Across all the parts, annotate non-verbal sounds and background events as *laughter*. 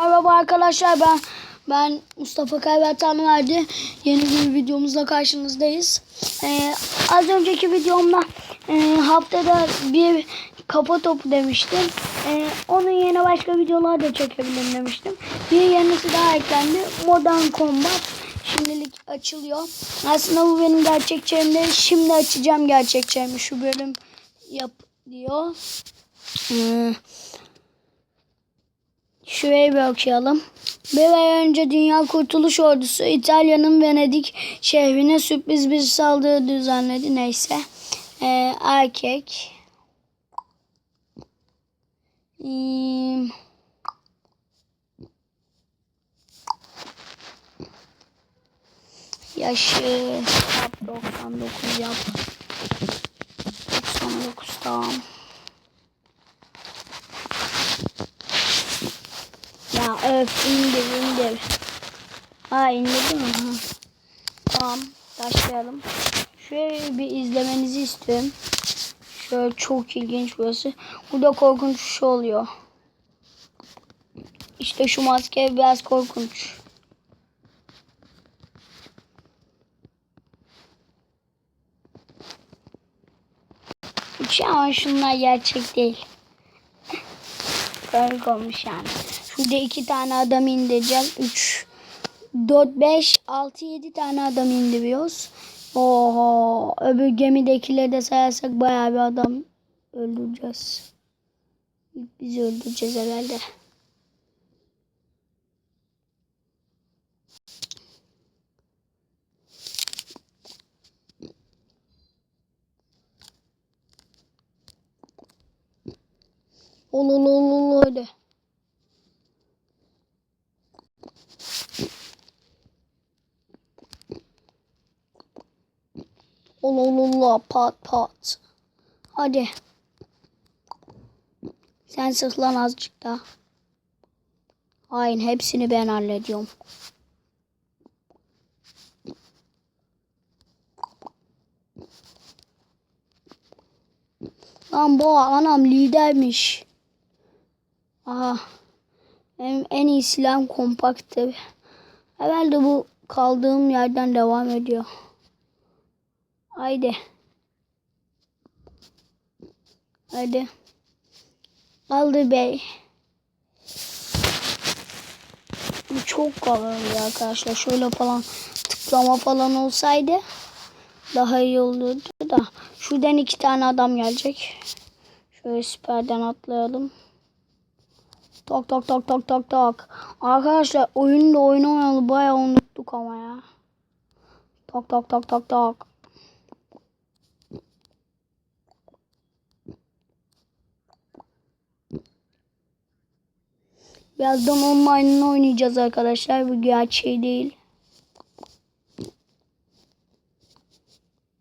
Merhaba arkadaşlar ben ben Mustafa Kayber Tamirci. Yeni bir videomuzla karşınızdayız. Ee, az önceki videomda e, haftada bir kafa topu demiştim. Ee, onun yerine başka videolar da çekebilirim demiştim. Bir yenisi daha eklendi. Modern Combat şimdilik açılıyor. Aslında bu benim gerçekçeğimde. Şimdi açacağım gerçekçeğimi. Şu bölüm yap diyor. Hmm. Şuraya bir okuyalım. Bir ay önce Dünya Kurtuluş Ordusu İtalya'nın Venedik şehrine sürpriz bir saldırı düzenledi. Neyse. Ee, erkek. Hmm. Yaşı yap 99 yap. 99 tamam. Öf indir indir. Ha indirdi mi? Ha. Tamam başlayalım. Şöyle bir izlemenizi istiyorum. Şöyle çok ilginç burası. Burada korkunç bir şey oluyor. İşte şu maske biraz korkunç. Ama şunlar gerçek değil. *laughs* Garip olmuş yani. Şurada iki tane adam indireceğiz. 3, 4, 5, 6, 7 tane adam indiriyoruz. Oho. Öbür gemidekileri de sayarsak bayağı bir adam öldüreceğiz. Biz öldüreceğiz herhalde. Ol ol pat pat. Hadi. Sen sıklan azıcık daha. Hayır hepsini ben hallediyorum. Lan bu anam lidermiş. Aha. En, en iyi silahım kompaktı. Herhalde bu kaldığım yerden devam ediyor. Haydi. Hadi. Aldı bey. Bu çok kalın ya arkadaşlar. Şöyle falan tıklama falan olsaydı daha iyi olurdu da. Şuradan iki tane adam gelecek. Şöyle süperden atlayalım. Tak tak tak tak tak tak. Arkadaşlar oyunu da oynamayalı bayağı unuttuk ama ya. Tak tak tak tak tak. Birazdan online'ını oynayacağız arkadaşlar. Bu gerçeği değil.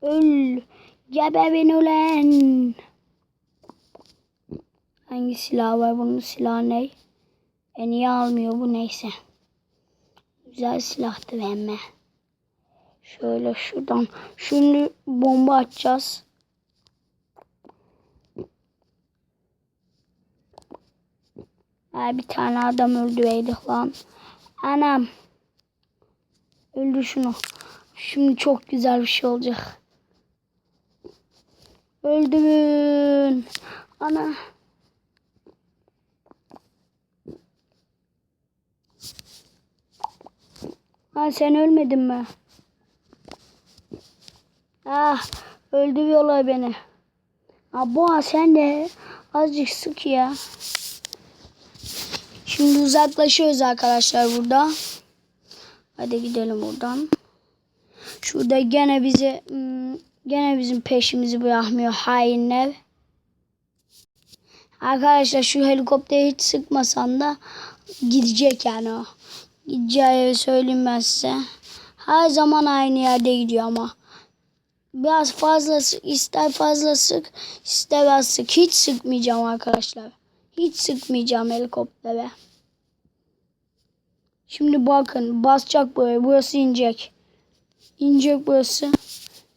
Öl. Geber beni ulan. Hangi silah var? Bunun silahı ne? E niye almıyor bu neyse. Güzel silahtı emme. Şöyle şuradan. Şimdi bomba atacağız. Ha, bir tane adam öldüreydi lan. Anam. Öldü şunu. Şimdi çok güzel bir şey olacak. Öldürün. Ana. Ha sen ölmedin mi? Ah öldürüyorlar beni. Ha boğa sen de azıcık sık ya. Şimdi uzaklaşıyoruz arkadaşlar burada. Hadi gidelim buradan. Şurada gene bizi hmm, gene bizim peşimizi bırakmıyor hainler. Arkadaşlar şu helikopteri hiç sıkmasan da gidecek yani o. Gideceği söyleyeyim ben size. Her zaman aynı yerde gidiyor ama. Biraz fazla sık, ister fazla sık, ister az sık. Hiç sıkmayacağım arkadaşlar. Hiç sıkmayacağım helikoptere. Şimdi bakın basacak böyle. Burası inecek. İnecek burası.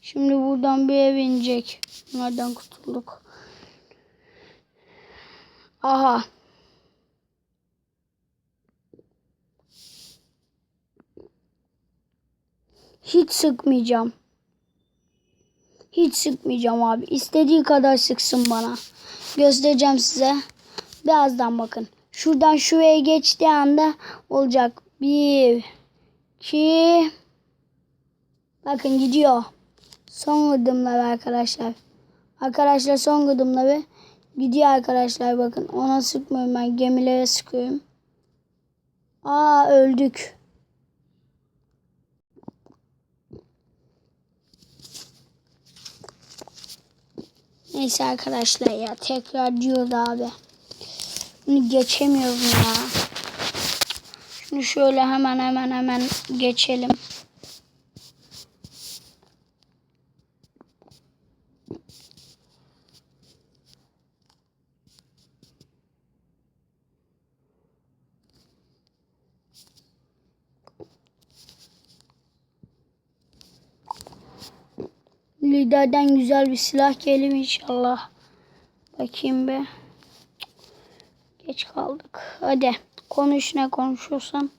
Şimdi buradan bir ev inecek. Nereden kurtulduk? Aha. Hiç sıkmayacağım. Hiç sıkmayacağım abi. İstediği kadar sıksın bana. Göstereceğim size. Birazdan bakın. Şuradan şuraya geçtiği anda olacak. Bir, iki. Bakın gidiyor. Son gıdımlar arkadaşlar. Arkadaşlar son gıdımları gidiyor arkadaşlar bakın. Ona sıkmıyorum ben gemilere sıkıyorum. Aa öldük. Neyse arkadaşlar ya tekrar diyordu abi. Bunu geçemiyorum ya. Şunu şöyle hemen hemen hemen geçelim. Liderden güzel bir silah gelir inşallah. Bakayım be. Geç kaldık. Hadi konuş ne konuşuyorsan.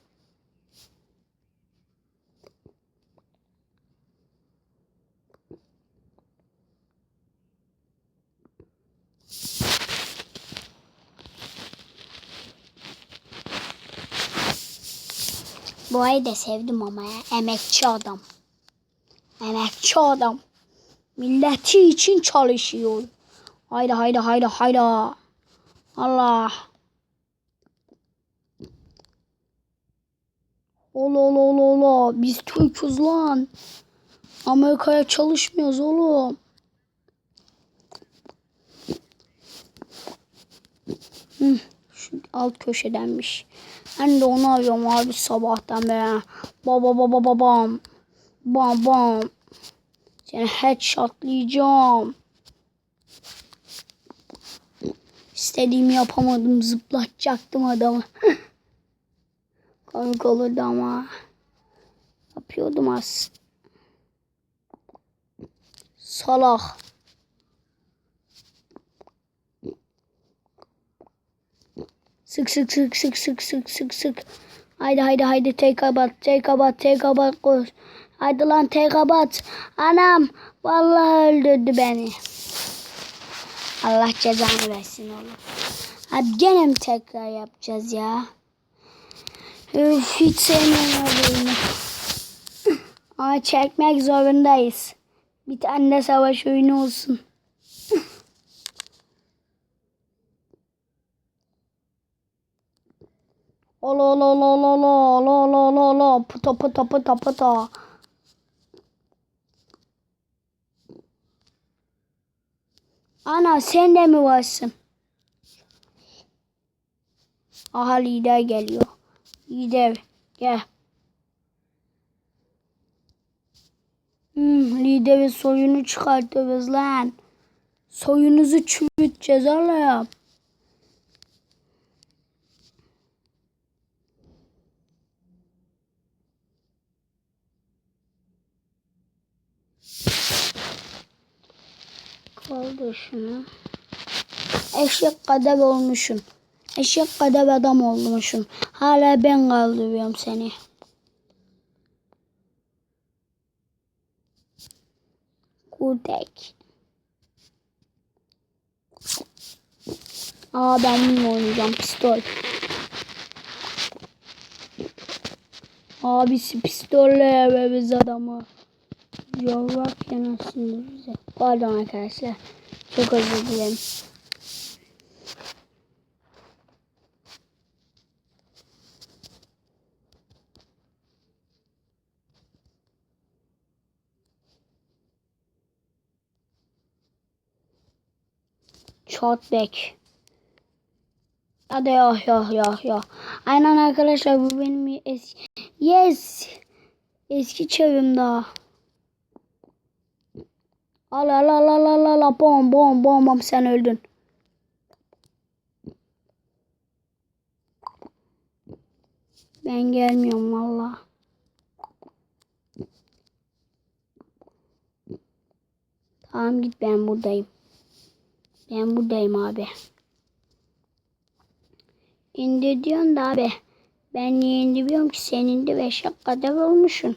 Bu ayı da sevdim ama ya. Emekçi adam. Emekçi adam. Milleti için çalışıyor. Hayda hayda hayda hayda. Allah. Ola ola ola ola. Biz Türk'üz lan. Amerika'ya çalışmıyoruz oğlum. Hı, şu alt köşedenmiş. Ben de onu arıyorum abi sabahtan beri. Baba baba babam. Bam bam. Seni headshotlayacağım. İstediğimi yapamadım. Zıplatacaktım adamı. *laughs* Komik olurdu ama. Yapıyordum az. Salak. Sık sık sık sık sık sık sık sık. Haydi haydi haydi take a bat take a bat take a bat koş. Haydi lan take a bat. Anam vallahi öldürdü beni. Allah cezanı versin oğlum. Hadi gene mi tekrar yapacağız ya? Üf, hiç sevmiyorum oyunu. Ama çekmek zorundayız. Bir tane de savaş oyunu olsun. Olo olo olo olo olo olo olo olo puto puto puto puto. Ana sen de mi varsın? Aha lider geliyor. Lider gel. Hmm, liderin soyunu çıkartıyoruz lan. Soyunuzu çürüteceğiz oğlum. Kaldır şunu. Eşek kadar olmuşsun. Eşek kadar adam olmuşsun. Hala ben kaldırıyorum seni. Kudek. Aa ben bunu oynayacağım pistol. Abisi pistolle yememiz adamı. Yavrak yanasın bize. Pardon arkadaşlar. Çok özür dilerim. Shotback. Hadi ya ya ya ya. Aynen arkadaşlar bu benim eski. Yes. Eski çevim daha. Al al al al al al al bom bom bom bom sen öldün. Ben gelmiyorum valla. Tamam git ben buradayım. Ben buradayım abi. İndir diyorsun da abi. Ben niye indiriyorum ki senin de beş kadar olmuşsun.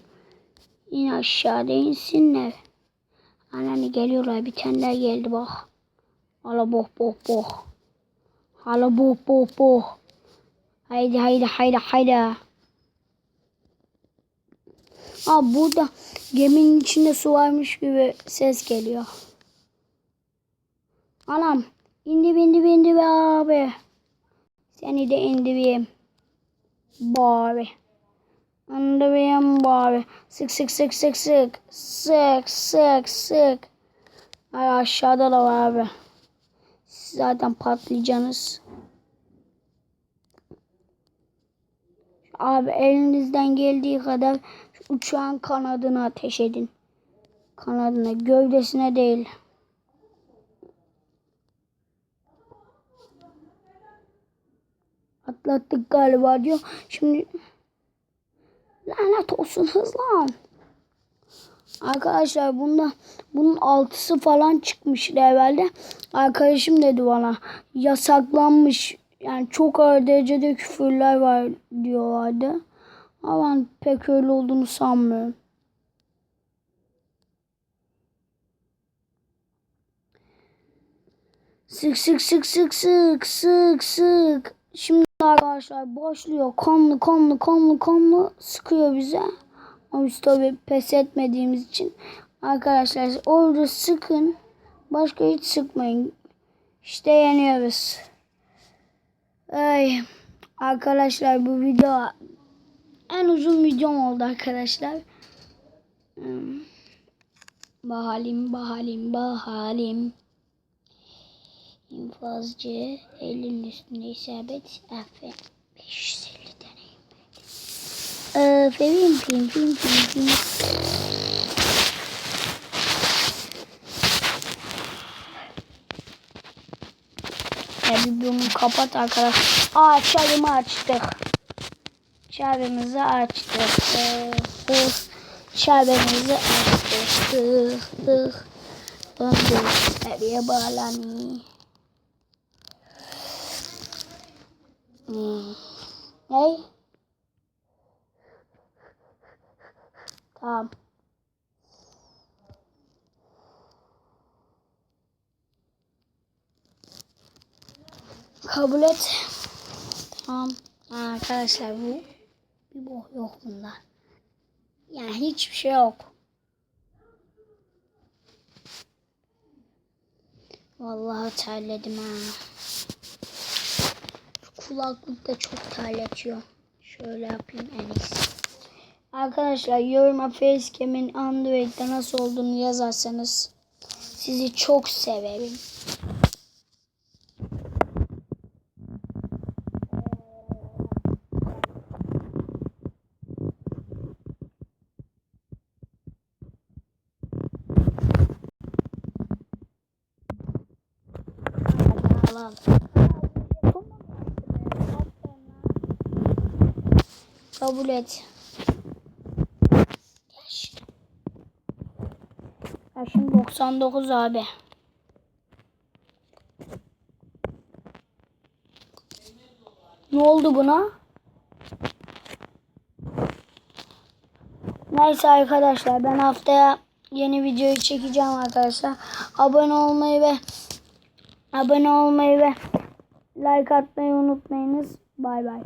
İn aşağıda insinler. Anneanne geliyorlar bir tane daha geldi bak. Hala boh boh boh. Hala boh boh boh. Haydi haydi haydi haydi. Aa burada geminin içinde su varmış gibi ses geliyor. Anam indi bindi bindi be abi. Seni de indireyim. Bari. İndireyim bari. Sık sık sık sık sık. Sık sık sık. Ay aşağıda da var abi. Siz zaten patlayacaksınız. Abi elinizden geldiği kadar uçağın kanadına ateş edin. Kanadına, gövdesine değil. Atlattık galiba diyor. Şimdi lanet olsun hızlan. Arkadaşlar bunda bunun altısı falan çıkmış evvelde. Arkadaşım dedi bana yasaklanmış. Yani çok ağır derecede küfürler var diyorlardı. Ama ben pek öyle olduğunu sanmıyorum. Sık sık sık sık sık sık sık. Şimdi arkadaşlar başlıyor. Kanlı kanlı kanlı kanlı sıkıyor bize. Ama biz tabi pes etmediğimiz için. Arkadaşlar orada sıkın. Başka hiç sıkmayın. İşte yeniyoruz. Ay. Arkadaşlar bu video en uzun videom oldu arkadaşlar. Hmm. Bahalim, bahalim, bahalim. İnfazcı, elin üstünde isabet, aferin. 550 deneyim. Aferin, pim, pim, pim, pim. Ya bir bunu kapat arkadaşlar. Aa çarımı açtık. Çarımızı açtık. Ee, çarımızı açtık. Tık tık. Döndük. Nereye bağlanıyor? Hmm. Ne? Tamam. Kabul et. Tamam. Ha, arkadaşlar bu bir bok yok bunda. Yani hiçbir şey yok. Vallahi terledim ha. Kulaklık da çok terletiyor. Şöyle yapayım en iyisi. Arkadaşlar yoruma facecam'in Android'de nasıl olduğunu yazarsanız sizi çok severim. Kabul et. Yaş. Yaşım 99 abi. Ne oldu buna? Neyse arkadaşlar ben haftaya yeni videoyu çekeceğim arkadaşlar. Abone olmayı ve abone olmayı ve like atmayı unutmayınız. Bay bay.